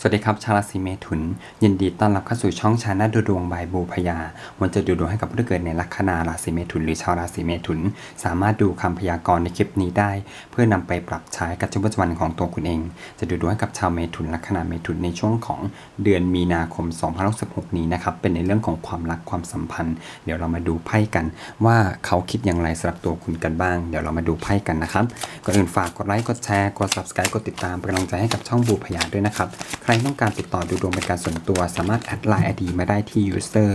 สวัสดีครับ ชาวราศีเมถุน ยินดีต้อนรับเข้าสู่ช่องชาแนลดูดวงบายบูพยาวันจะดูดวงให้กับผู้ที่เกิดในลัคนาราศีเมถุน หรือชาวราศีเมถุน สามารถดูคำพยากรณ์ในคลิปนี้ได้ เพื่อนำไปปรับใช้กับชีวิตประจำวันของตัวคุณเอง จะดูดวงให้กับชาวเมถุนลัคนาเมถุนในช่วงของเดือนมีนาคม2016นี้นะครับเป็นในเรื่องของความรักความสัมพันธ์ เดี๋ยวเรามาดูไพ่กัน ว่าเขาคิดอย่างไรสำหรับตัวคุณกันบ้าง เดี๋ยวเรามาดูไพ่กันนะครับก่อนอื่นฝากกดไลค์กดแชร์กด subscribe กดติดตามเป็นกำลังใจให้กับช่องบูพยาด้วยนะครับรต้องการติดต่อดูดวงเป็นการส่วนตัวสามารถแอดไลน์ไอดีมาได้ที่ user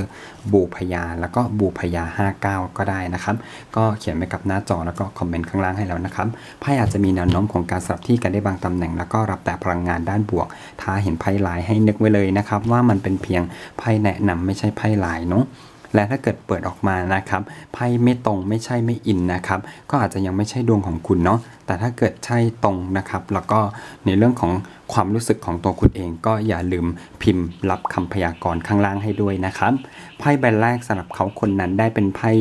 บูพยา แล้วก็บูพยา 59 ก็ได้นะครับ ก็เขียนไปกับหน้าจอแล้วก็คอมเมนต์ข้างล่างให้แล้วนะครับไพ่อาจจะมีแนวโน้มของการสลับที่กันได้บางตำแหน่ง แล้วก็รับแต่พลังงานด้านบวก ถ้าเห็นไพ่ลายให้นึกไว้เลยนะครับ ว่ามันเป็นเพียงไพ่แนะนำไม่ใช่ไพ่ลายเนาะ และถ้าเกิดเปิดออกมานะครับไพ่ไม่ตรงไม่ใช่ไม่อินนะครับ ก็อาจจะยังไม่ใช่ดวงของคุณเนาะแต่ถ้าเกิดใช่ตรงนะครับ แล้วก็ในเรื่องของความรู้สึกของตัวคุณเอง ก็อย่าลืมพิมพ์รับคำพยากรณ์ข้างล่างให้ด้วยนะครับไพ่ใบแรกสำหรับเขาคนนั้นได้เป็นไพ่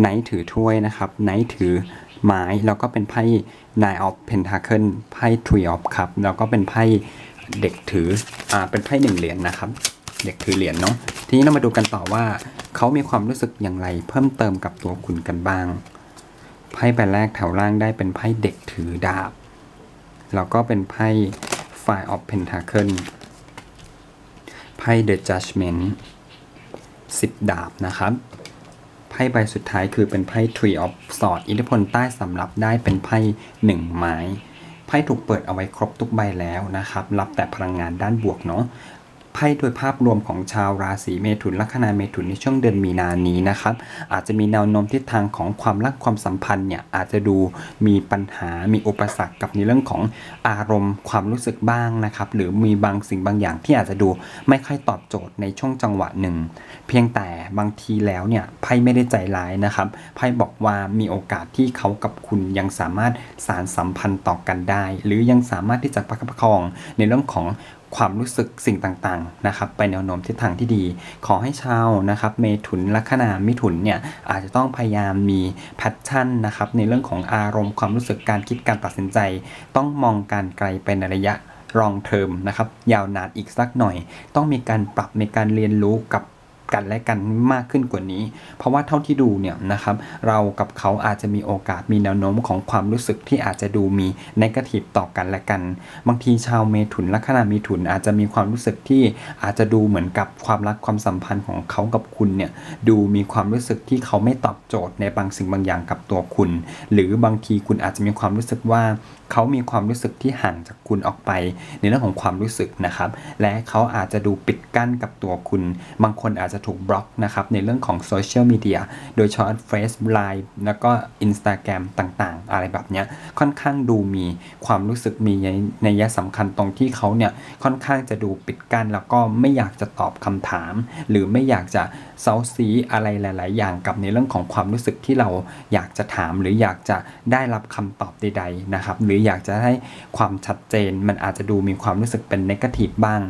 ไนท์ถือถ้วยนะครับไนท์ถือไม้แล้วก็เป็นไพ่ Nine of Pentacle ไพ่ Three of Cup แล้วก็เป็นไพ่เด็กถือ อ่า เป็นไพ่หนึ่งเหรียญนะครับ เด็กถือเหรียญเนาะ ทีนี้เรามาดูกันต่อว่า เขามีความรู้สึกอย่างไร เพิ่มเติมกับตัวคุณกันบ้าง ไพ่ใบแรกแถวล่างได้เป็นไพ่เด็กถือดาบ แล้วก็เป็นไพ่ Five of Pentacle ไพ่ The Judgment 10 ดาบนะครับไพ่ใบสุดท้ายคือเป็นไพ่ Tree of Swords อิทธิพลใต้สำรับได้เป็นไพ่หนึ่งไม้ไพ่ถูกเปิดเอาไว้ครบทุกใบแล้วนะครับ รับแต่พลังงานด้านบวกเนาะ ไพ่โดยภาพรวมของชาวราศีเมถุนลัคนาเมถุนในช่วงเดือนมีนานี้นะครับ อาจจะมีแนวโน้มทิศทางของความรักความสัมพันธ์เนี่ยอาจจะดูมีปัญหา มีอุปสรรคกับในเรื่องของอารมณ์ความรู้สึกบ้างนะครับ หรือมีบางสิ่งบางอย่างที่อาจจะดูไม่ค่อยตอบโจทย์ในช่วงจังหวะหนึ่ง เพียงแต่บางทีแล้วเนี่ยไพ่ไม่ได้ใจร้ายนะครับ ไพ่บอกว่ามีโอกาสที่เขากับคุณยังสามารถสารสัมพันธ์ต่อกันได้ หรือยังสามารถที่จะประคับประคองในเรื่องของ ความรู้สึกสิ่งต่างๆนะครับไปแนวโน้มทิศทางที่ดี ขอให้ชาวนะครับเมถุนลัคนามิถุนเนี่ยอาจจะต้องพยายามมีแพชชั่นนะครับในเรื่องของอารมณ์ความรู้สึกการคิดการตัดสินใจ ต้องมองการไกลเป็นระยะรองเทอมนะครับยาวนานอีกสักหน่อย ต้องมีการปรับในการเรียนรู้กับ กันและกันมากขึ้นกว่านี้ เพราะว่าเท่าที่ดูเนี่ยนะครับเรากับเขาอาจจะมีโอกาสมีแนวโน้มของความรู้สึกที่อาจจะดูมีนกาทีฟต่อกันและกัน บางทีชาวเมถุนลัคนาเมถุนอาจจะมีความรู้สึกที่อาจจะดูเหมือนกับความรักความสัมพันธ์ของเขากับคุณเนี่ยดูมีความรู้สึกที่เขาไม่ตอบโจทย์ในบางสิ่งบางอย่างกับตัวคุณ หรือบางทีคุณอาจจะมีความรู้สึกว่าเขามีความรู้สึกที่ห่างจากคุณออกไป ในเรื่องของความรู้สึกนะครับ และเขาอาจจะดูปิดกั้นกับตัวคุณ บางคนอาจจะถูกบล็อกนะครับในเรื่องของโซเชียลมีเดียโดยเฉพาะเฟซไลน์แล้วก็ Instagram ต่างๆ อะไรแบบเนี้ยค่อนข้างดูมีความรู้สึกมีในยยะสำคัญตรงที่เขาเนี่ยค่อนข้างจะดูปิดกั้นแล้วก็ไม่อยากจะตอบคำถาม หรือไม่อยากจะเซาซีอะไรหลาย ๆ อย่างกับในเรื่องของความรู้สึกที่เราอยากจะถาม หรืออยากจะได้รับคำตอบใด ๆ นะครับ หรืออยากจะให้ความชัดเจนมันอาจจะดูมีความรู้สึกเป็นนกาทีฟบ้าง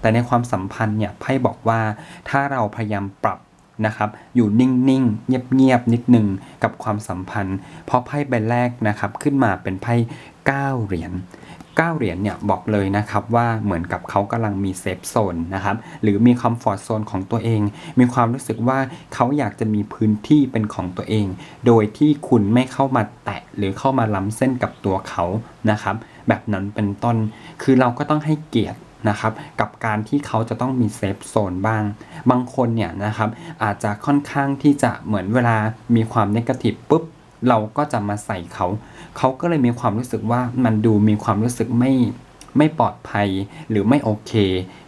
แต่ในความสัมพันธ์เนี่ยไพ่บอกว่าถ้าเราพยายามปรับนะครับอยู่นิ่งๆ เงียบๆ นิดหนึ่งกับความสัมพันธ์ เพราะไพ่ใบแรกนะครับขึ้นมาเป็นไพ่9เหรียญ9เหรียญเนี่ยบอกเลยนะครับว่าเหมือนกับเขากำลังมีเซฟโซนนะครับหรือมีคอมฟอร์ทโซนของตัวเอง มีความรู้สึกว่าเขาอยากจะมีพื้นที่เป็นของตัวเอง โดยที่คุณไม่เข้ามาแตะหรือเข้ามาล้ำเส้นกับตัวเขานะครับแบบนั้นเป็นต้นคือเราก็ต้องให้เกียรติ นะครับกับการที่เขาจะต้องมีเซฟโซนบ้าง บางคนเนี่ยนะครับอาจจะค่อนข้างที่จะเหมือนเวลามีความนกาทีฟปุ๊บเราก็จะมาใส่เขา เขาก็เลยมีความรู้สึกว่ามันดูมีความรู้สึกไม่ไม่ปลอดภัยหรือไม่โอเค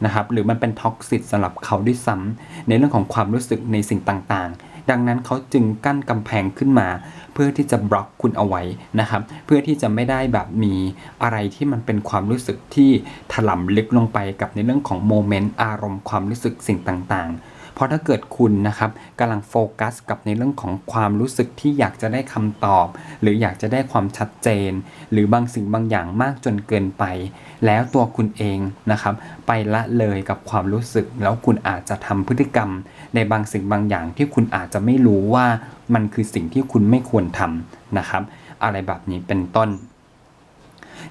นะครับหรือมันเป็นท็อกซิตสำหรับเขาด้วยซ้ำในเรื่องของความรู้สึกในสิ่งต่างๆ ดังนั้นเขาจึงกั้นกำแพงขึ้นมา เพื่อที่จะบล็อกคุณเอาไว้นะครับ เพื่อที่จะไม่ได้แบบมีอะไรที่มันเป็นความรู้สึกที่ถล่มลึกลงไปกับในเรื่องของโมเมนต์อารมณ์ความรู้สึกสิ่งต่างๆ เพราะถ้าเกิดคุณนะครับกำลังโฟกัสกับในเรื่องของความรู้สึกที่อยากจะได้คำตอบ หรืออยากจะได้ความชัดเจน หรือบางสิ่งบางอย่างมากจนเกินไป แล้วตัวคุณเองนะครับไปละเลยกับความรู้สึก แล้วคุณอาจจะทำพฤติกรรม ในบางสิ่งบางอย่างที่คุณอาจจะไม่รู้ว่ามันคือสิ่งที่คุณไม่ควรทำนะครับ อะไรแบบนี้เป็นต้น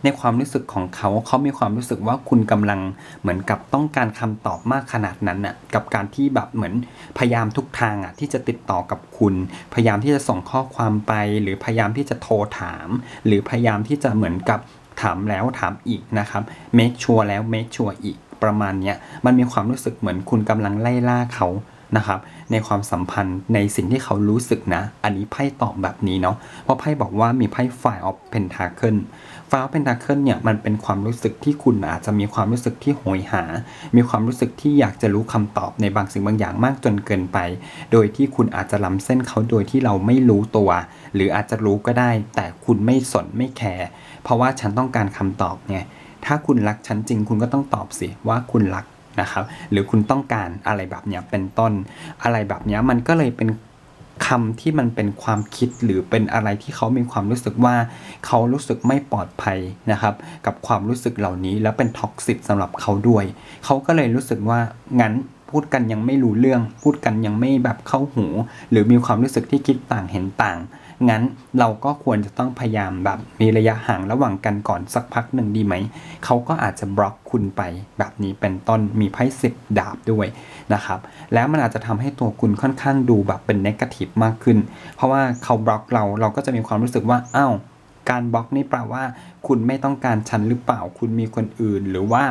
ในความรู้สึกของเขาเขามีความรู้สึกว่าคุณกำลังเหมือนกับต้องการคำตอบมากขนาดนั้นน่ะกับการที่แบบเหมือนพยายามทุกทางอะที่จะติดต่อกับคุณ พยายามที่จะส่งข้อความไป หรือพยายามที่จะโทรถาม หรือพยายามที่จะเหมือนกับถามแล้วถามอีกนะครับ make sure แล้ว make sure อีกประมาณเนี้ยมันมีความรู้สึกเหมือนคุณกำลังไล่ล่าเขา นะครับในความสัมพันธ์ในสิ่งที่เขารู้สึกนะ อันนี้ไพ่ตอบแบบนี้เนาะเพราะไพ่บอกว่ามีไพ่ Five of Pentacle Five of Pentacle เนี่ยมันเป็นความรู้สึกที่คุณอาจจะมีความรู้สึกที่โหยหา มีความรู้สึกที่อยากจะรู้คำตอบในบางสิ่งบางอย่างมากจนเกินไป โดยที่คุณอาจจะล้ำเส้นเขาโดยที่เราไม่รู้ตัว หรืออาจจะรู้ก็ได้ แต่คุณไม่สนไม่แคร์เพราะว่าฉันต้องการคำตอบไงถ้าคุณรักฉันจริงคุณก็ต้องตอบสิว่าคุณรัก นะครับหรือคุณต้องการอะไรแบบนี้เป็นต้นอะไรแบบนี้มันก็เลยเป็นคำที่มันเป็นความคิดหรือเป็นอะไรที่เขามีความรู้สึกว่าเขารู้สึกไม่ปลอดภัยนะครับ กับความรู้สึกเหล่านี้แล้วเป็นท็อกซิตสำหรับเขาด้วย เขาก็เลยรู้สึกว่างั้นพูดกันยังไม่รู้เรื่อง พูดกันยังไม่แบบเข้าหู หรือมีความรู้สึกที่คิดต่างเห็นต่าง งั้นเราก็ควรจะต้องพยายามแบบมีระยะห่างระหว่างกันก่อนสักพักหนึ่งดีไหม เขาก็อาจจะบล็อกคุณไปแบบนี้เป็นต้นมีไพ่สิบดาบด้วยนะครับ แล้วมันอาจจะทำให้ตัวคุณค่อนข้างดูแบบเป็นเนกาทีฟมากขึ้น เพราะว่าเขาบล็อกเราเราก็จะมีความรู้สึกว่าอ้าวการบล็อกนี่แปลว่า คุณไม่ต้องการฉันหรือเปล่า คุณมีคนอื่น หรือว่า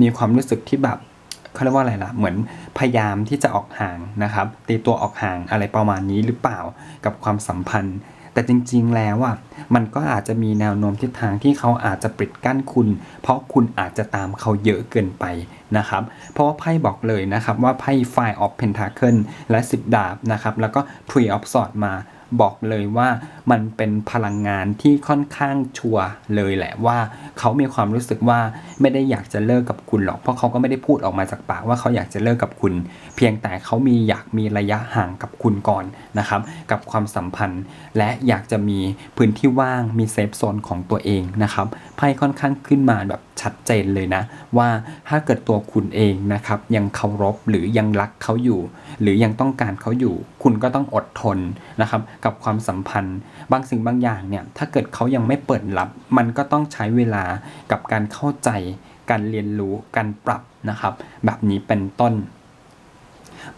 มีความรู้สึกที่แบบ เขาเรียกว่าอะไรล่ะ เหมือนพยายามที่จะออกห่างนะครับ ตีตัวออกห่างอะไรประมาณนี้หรือเปล่ากับความสัมพันธ์ แต่จริงๆแล้วอะมันก็อาจจะมีแนวโน้มทิศทางที่เขาอาจจะปิดกั้นคุณ เพราะคุณอาจจะตามเขาเยอะเกินไปนะครับ เพราะว่าไพ่บอกเลยนะครับว่าไพ่ Five of Pentacle และ 10 ดาบนะครับ แล้วก็ Three of Swords มา บอกเลยว่ามันเป็นพลังงานที่ค่อนข้างชัวร์เลยแหละว่าเขามีความรู้สึกว่าไม่ได้อยากจะเลิกกับคุณหรอก เพราะเขาก็ไม่ได้พูดออกมาจากปากว่าเขาอยากจะเลิกกับคุณ เพียงแต่เขามีอยากมีระยะห่างกับคุณก่อนนะครับกับความสัมพันธ์ และอยากจะมีพื้นที่ว่างมีเซฟโซนของตัวเองนะครับไพ่ค่อนข้างขึ้นมาแบบ ชัดเจนเลยนะ ว่าถ้าเกิดตัวคุณเองนะครับ ยังเคารพหรือยังรักเขาอยู่ หรือยังต้องการเขาอยู่ คุณก็ต้องอดทนนะครับ กับความสัมพันธ์ บางสิ่งบางอย่างเนี่ยถ้าเกิดเขายังไม่เปิดรับ มันก็ต้องใช้เวลากับการเข้าใจ การเรียนรู้การปรับนะครับ แบบนี้เป็นต้น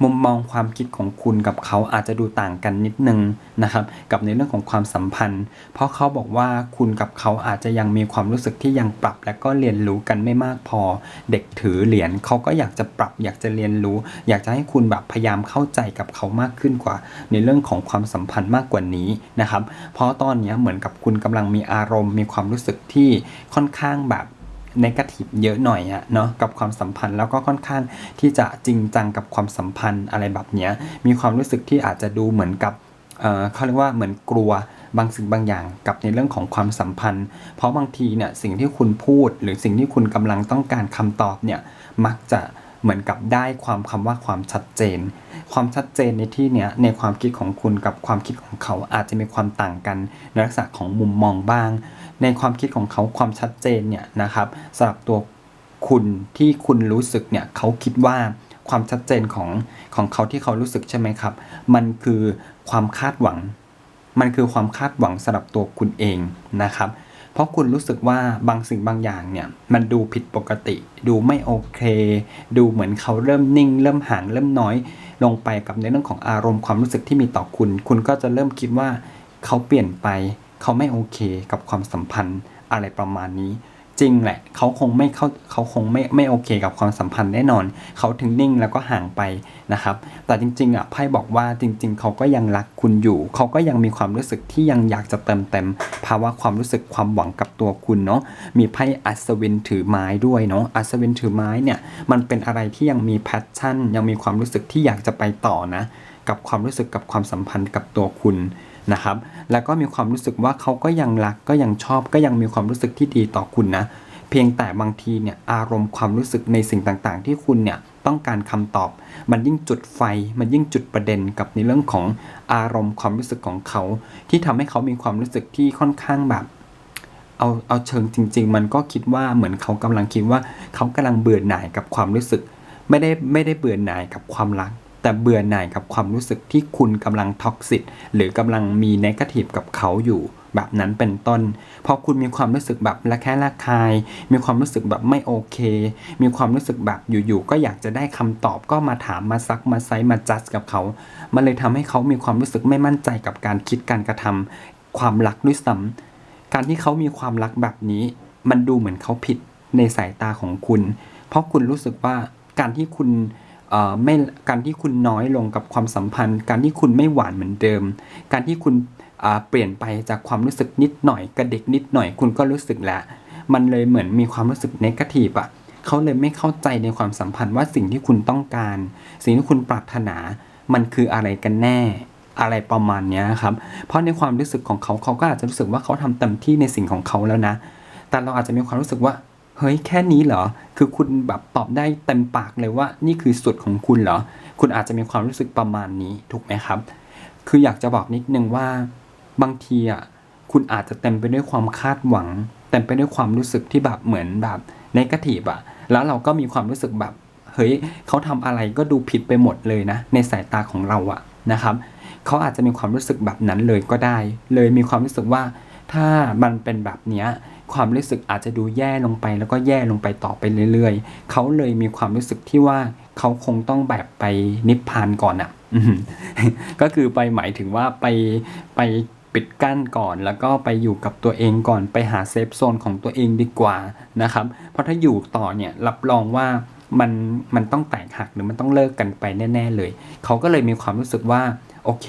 มุมมองความคิดของคุณกับเขาอาจจะดูต่างกันนิดนึงนะครับกับในเรื่องของความสัมพันธ์ เพราะเขาบอกว่าคุณกับเขาอาจจะยังมีความรู้สึกที่ยังปรับ และก็เรียนรู้กันไม่มากพอ เด็กถือเหรียญเขาก็อยากจะปรับ อยากจะเรียนรู้ อยากจะให้คุณแบบพยายามเข้าใจกับเขามากขึ้นกว่า ในเรื่องของความสัมพันธ์มากกว่านี้นะครับ เพราะตอนนี้เหมือนกับคุณกำลังมีอารมณ์ มีความรู้สึกที่ค่อนข้างแบบ นกาทีฟเยอะหน่อยอะเนาะกับความสัมพันธ์แล้วก็ค่อนข้างที่จะจริงจังกับความสัมพันธ์อะไรแบบเนี้ยมีความรู้สึกที่อาจจะดูเหมือนกับเอ่อเขาเรียกว่าเหมือนกลัวบางสิ่งบางอย่างกับในเรื่องของความสัมพันธ์ เพราะบางทีเนี่ยสิ่งที่คุณพูดหรือสิ่งที่คุณกำลังต้องการคำตอบเนี่ยมักจะ เหมือนกับได้ความคำว่าความชัดเจน ความชัดเจนในที่เนี้ยในความคิดของคุณกับความคิดของเขาอาจจะมีความต่างกันในลักษณะของมุมมองบ้าง ในความคิดของเขาความชัดเจนเนี่ยนะครับสำหรับตัวคุณที่คุณรู้สึกเนี่ยเขาคิดว่าความชัดเจนของของเขาที่เขารู้สึกใช่ไหมครับ มันคือความคาดหวัง มันคือความคาดหวังสำหรับตัวคุณเองนะครับ เพราะคุณรู้สึกว่าบางสิ่งบางอย่างเนี่ยมันดูผิดปกติ ดูไม่โอเค ดูเหมือนเขาเริ่มนิ่ง เริ่มห่างเริ่มน้อย ลงไปกับในเรื่องของอารมณ์ความรู้สึกที่มีต่อคุณ คุณก็จะเริ่มคิดว่าเขาเปลี่ยนไป เขาไม่โอเคกับความสัมพันธ์อะไรประมาณนี้ จริงแหละ เขาคงไม่เขาเขาคงไม่ไม่โอเคกับความสัมพันธ์แน่นอน เขาถึงนิ่งแล้วก็ห่างไปนะครับ แต่จริง ๆ อะไพ่บอกว่าจริง ๆ เขาก็ยังรักคุณอยู่ เขาก็ยังมีความรู้สึกที่ยังอยากจะเติมเต็มภาวะความรู้สึกความหวังกับตัวคุณเนาะ มีไพ่อัศวินถือไม้ด้วยเนาะ อัศวินถือไม้เนี่ย มันเป็นอะไรที่ยังมีแพชชั่น ยังมีความรู้สึกที่อยากจะไปต่อนะ กับความรู้สึกกับความสัมพันธ์กับตัวคุณ นะครับ แล้วก็มีความรู้สึกว่าเขาก็ยังรักก็ยังชอบก็ยังมีความรู้สึกที่ดีต่อคุณนะ เพียงแต่บางทีเนี่ยอารมณ์ความรู้สึกในสิ่งต่างๆ ที่คุณเนี่ยต้องการคำตอบ มันยิ่งจุดไฟ มันยิ่งจุดประเด็นกับในเรื่องของอารมณ์ความรู้สึกของเขา ที่ทำให้เขามีความรู้สึกที่ค่อนข้างแบบเอาเอาเชิงจริง ๆ มันก็คิดว่าเหมือนเขากำลังคิดว่าเขากำลังเบื่อหน่ายกับความรู้สึก ไม่ได้ไม่ได้เบื่อหน่ายกับความรัก แต่เบื่อหน่ายกับความรู้สึกที่คุณกำลังท็อกซิตหรือกำลังมีนกาทีฟกับเขาอยู่แบบนั้นเป็นต้น พอคุณมีความรู้สึกแบบละแคะละคาย มีความรู้สึกแบบไม่โอเค มีความรู้สึกแบบอยู่ๆ ก็อยากจะได้คำตอบก็มาถามมาซักมาไซมาจัดกับเขา มันเลยทำให้เขามีความรู้สึกไม่มั่นใจกับการคิดการกระทำความรักด้วยซ้ำการที่เขามีความรักแบบนี้ มันดูเหมือนเขาผิดในสายตาของคุณ เพราะคุณรู้สึกว่าการที่คุณ ไม่การที่คุณน้อยลงกับความสัมพันธ์ การที่คุณไม่หวานเหมือนเดิม การที่คุณเปลี่ยนไปจากความรู้สึกนิดหน่อยกระเด็กนิดหน่อยคุณก็รู้สึกแหล้วมันเลยเหมือนมีความรู้สึกเนกาทีฟอะเขาเลยไม่เข้าใจในความสัมพันธ์ว่าสิ่งที่คุณต้องการ สิ่งที่คุณปรารถนา มันคืออะไรกันแน่ อะไรประมาณนี้ครับ เพราะในความรู้สึกของเขาเขาก็อาจจะรู้สึกว่าเขาทำเต็มที่ในสิ่งของเขาแล้วนะ แต่เราอาจจะมีความรู้สึกว่า เฮ้ยแค่นี้เหรอ คือคุณแบบตอบได้เต็มปากเลยว่า นี่คือสุดของคุณเหรอ คุณอาจจะมีความรู้สึกประมาณนี้ถูกไหมครับ คืออยากจะบอกนิดนึงว่าบางทีอะคุณอาจจะเต็มไปด้วยความคาดหวัง เต็มไปด้วยความรู้สึกที่แบบเหมือนแบบในกาทีฟอะ แล้วเราก็มีความรู้สึกแบบเฮ้ยเขาทำอะไรก็ดูผิดไปหมดเลยนะ ในสายตาของเราอะนะครับเขาอาจจะมีความรู้สึกแบบนั้นเลยก็ได้ เลยมีความรู้สึกว่าถ้ามันเป็นแบบเนี้ย ความรู้สึกอาจจะดูแย่ลงไป แล้วก็แย่ลงไปต่อไปเรื่อย ๆ เขาเลยมีความรู้สึกที่ว่าเขาคงต้องแบบไปนิพพานก่อนอะอืมก็คือไปหมายถึงว่าไปไปปิดกั้นก่อน แล้วก็ไปอยู่กับตัวเองก่อนไปหาเซฟโซนของตัวเองดีกว่านะครับ เพราะถ้าอยู่ต่อเนี่ยรับรองว่ามันมันต้องแตกหักหรือมันต้องเลิกกันไปแน่ ๆ เลย เขาก็เลยมีความรู้สึกว่าโอเค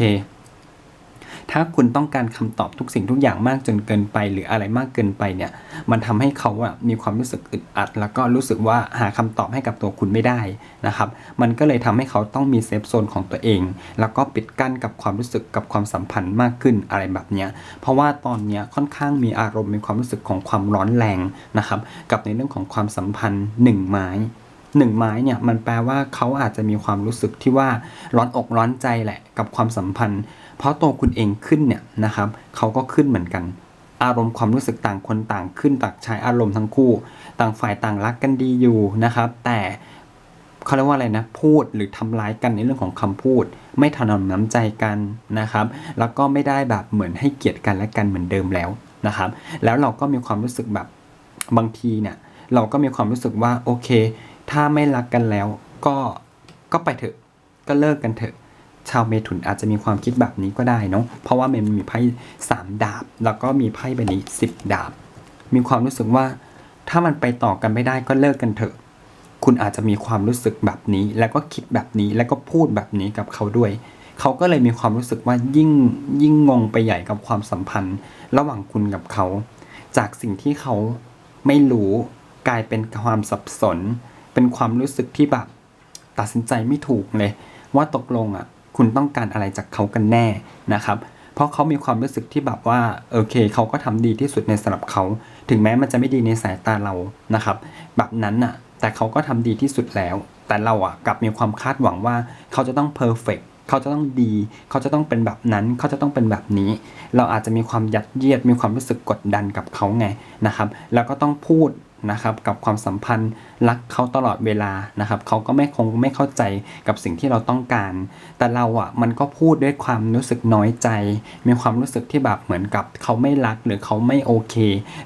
ถ้าคุณต้องการคำตอบทุกสิ่งทุกอย่างมากจนเกินไป หรืออะไรมากเกินไปเนี่ย มันทำให้เขาอะมีความรู้สึกอึดอัด แล้วก็รู้สึกว่าหาคำตอบให้กับตัวคุณไม่ได้นะครับ มันก็เลยทำให้เขาต้องมีเซฟโซนของตัวเอง แล้วก็ปิดกั้นกับความรู้สึกกับความสัมพันธ์มากขึ้นอะไรแบบเนี้ย เพราะว่าตอนเนี้ยค่อนข้างมีอารมณ์มีความรู้สึกของความร้อนแรงนะครับ กับในเรื่องของความสัมพันธ์หนึ่งไม้หนึ่งไม้เนี่ยมันแปลว่าเขาอาจจะมีความรู้สึกที่ว่าร้อนอกร้อนใจแหละกับความสัมพันธ์ เพราะตัวคุณเองขึ้นเนี่ยนะครับเขาก็ขึ้นเหมือนกัน อารมณ์ความรู้สึกต่างคนต่างขึ้นต่างใช้อารมณ์ทั้งคู่ ต่างฝ่ายต่างรักกันดีอยู่นะครับ แต่เขาเรียกว่าอะไรนะพูดหรือทำร้ายกันในเรื่องของคำพูด ไม่ถนอมน้ำใจกันนะครับ แล้วก็ไม่ได้แบบเหมือนให้เกียรติกันและกันเหมือนเดิมแล้วนะครับ แล้วเราก็มีความรู้สึกแบบบางทีเนี่ยเราก็มีความรู้สึกว่าโอเค ถ้าไม่รักกันแล้วก็ก็ไปเถอะก็เลิกกันเถอะ ชาวเมถุนอาจจะมีความคิดแบบนี้ก็ได้เนาะเพราะว่ามันมีไพ่สามดาบ แล้วก็มีไพ่ใบนี้สิบดาบ มีความรู้สึกว่า ถ้ามันไปต่อกันไม่ได้ก็เลิกกันเถอะ คุณอาจจะมีความรู้สึกแบบนี้ แล้วก็คิดแบบนี้แล้วก็พูดแบบนี้กับเขาด้วย เขาก็เลยมีความรู้สึกว่ายิ่งยิ่งงงไปใหญ่กับความสัมพันธ์ ระหว่างคุณกับเขา จากสิ่งที่เขาไม่รู้กลายเป็นความสับสน เป็นความรู้สึกที่แบบตัดสินใจไม่ถูกเลย ว่าตกลงอะ คุณต้องการอะไรจากเขากันแน่นะครับ เพราะเขามีความรู้สึกที่แบบว่าโอเคเขาก็ทำดีที่สุดในสำหรับเขา ถึงแม้มันจะไม่ดีในสายตาเรานะครับ แบบนั้นน่ะ แต่เขาก็ทำดีที่สุดแล้ว แต่เราอะกลับมีความคาดหวังว่าเขาจะต้องเพอร์เฟกเขาจะต้องดี เขาจะต้องเป็นแบบนั้น เขาจะต้องเป็นแบบนี้ เราอาจจะมีความยัดเยียด มีความรู้สึกกดดันกับเขาไงนะครับ แล้วก็ต้องพูด นะครับกับความสัมพันธ์รักเขาตลอดเวลานะครับเขาก็ไม่คงไม่เข้าใจกับสิ่งที่เราต้องการ แต่เราอะมันก็พูดด้วยความรู้สึกน้อยใจ มีความรู้สึกที่แบบเหมือนกับเขาไม่รักหรือเขาไม่โอเค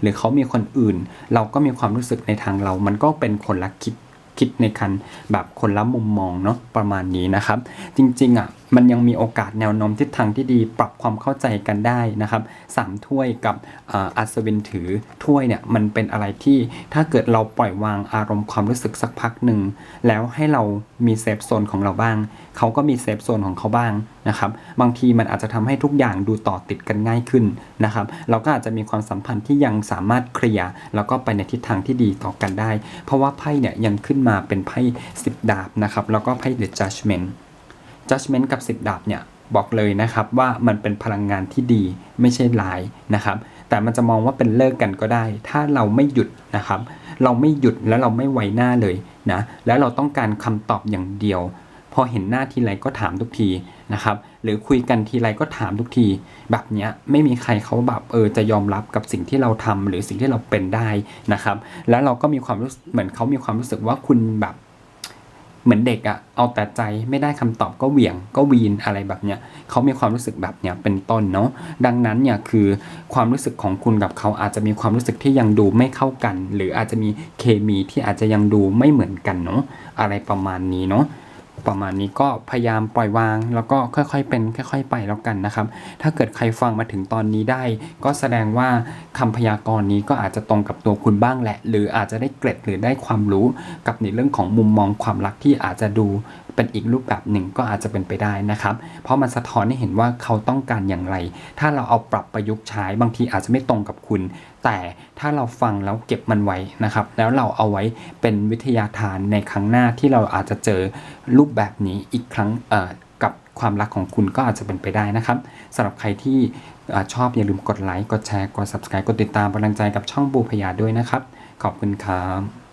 หรือเขามีคนอื่น เราก็มีความรู้สึกในทางเรา มันก็เป็นคนละคิดคิดในคันแบบคนละมุมมองเนาะประมาณนี้นะครับ จริงๆอะ มันยังมีโอกาสแนวโน้มทิศทางที่ดีปรับความเข้าใจกันได้นะครับสามถ้วยกับอัศวินถือถ้วยเนี่ยมันเป็นอะไรที่ถ้าเกิดเราปล่อยวางอารมณ์ความรู้สึกสักพักหนึ่งแล้วให้เรามีเซฟโซนของเราบ้าง เขาก็มีเซฟโซนของเขาบ้างนะครับบางทีมันอาจจะทำให้ทุกอย่างดูต่อติดกันง่ายขึ้นนะครับเราก็อาจจะมีความสัมพันธ์ที่ยังสามารถเคลียร์แล้วก็ไปในทิศทางที่ดีต่อกันได้ เพราะว่าไพ่เนี่ยยังขึ้นมาเป็นไพ่สิบดาบนะครับแล้วก็ไพ่ The Judgment Judgment กับ 10 ดาบเนี่ยบอกเลยนะครับว่ามันเป็นพลังงานที่ดีไม่ใช่ร้ายนะครับแต่มันจะมองว่าเป็นเลิกกันก็ได้ ถ้าเราไม่หยุดนะครับ เราไม่หยุดแล้วเราไม่ไว้หน้าเลยนะแล้วเราต้องการคำตอบอย่างเดียว พอเห็นหน้าทีไรก็ถามทุกทีนะครับหรือคุยกันทีไรก็ถามทุกที แบบเนี้ยไม่มีใครเขาแบบเออจะยอมรับกับสิ่งที่เราทำหรือสิ่งที่เราเป็นได้นะครับ แล้วเราก็มีความรู้สึกเหมือนเขามีความรู้สึกว่าคุณแบบ เหมือนเด็กอะเอาแต่ใจไม่ได้คำตอบก็เหวี่ยงก็วีนอะไรแบบเนี้ยเขามีความรู้สึกแบบเนี้ยเป็นต้นเนาะดังนั้นเนี่ยคือความรู้สึกของคุณกับเขาอาจจะมีความรู้สึกที่ยังดูไม่เข้ากัน หรืออาจจะมีเคมีที่อาจจะยังดูไม่เหมือนกันเนาะอะไรประมาณนี้เนาะ ประมาณนี้ก็พยายามปล่อยวาง แล้วก็ค่อยๆเป็นค่อย ๆ ไปแล้วกันนะครับ ถ้าเกิดใครฟังมาถึงตอนนี้ได้ ก็แสดงว่าคำพยากรณ์นี้ก็อาจจะตรงกับตัวคุณบ้างแหละ หรืออาจจะได้เกร็ดหรือได้ความรู้กับในเรื่องของมุมมองความรักที่อาจจะดู เป็นอีกรูปแบบหนึ่งก็อาจจะเป็นไปได้นะครับ เพราะมันสะท้อนให้เห็นว่าเขาต้องการอย่างไร ถ้าเราเอาปรับประยุกต์ใช้บางทีอาจจะไม่ตรงกับคุณ แต่ถ้าเราฟังแล้วเก็บมันไว้นะครับ แล้วเราเอาไว้เป็นวิทยาทานในครั้งหน้าที่เราอาจจะเจอรูปแบบนี้อีกครั้งกับความรักของคุณก็อาจจะเป็นไปได้นะครับสำหรับใครที่อชอบอย่าลืมกดไลค์กดแชร์กด subscribe กดติดตามกำลังใจกับช่องบูพยาด้วยนะครับ ขอบคุณครับ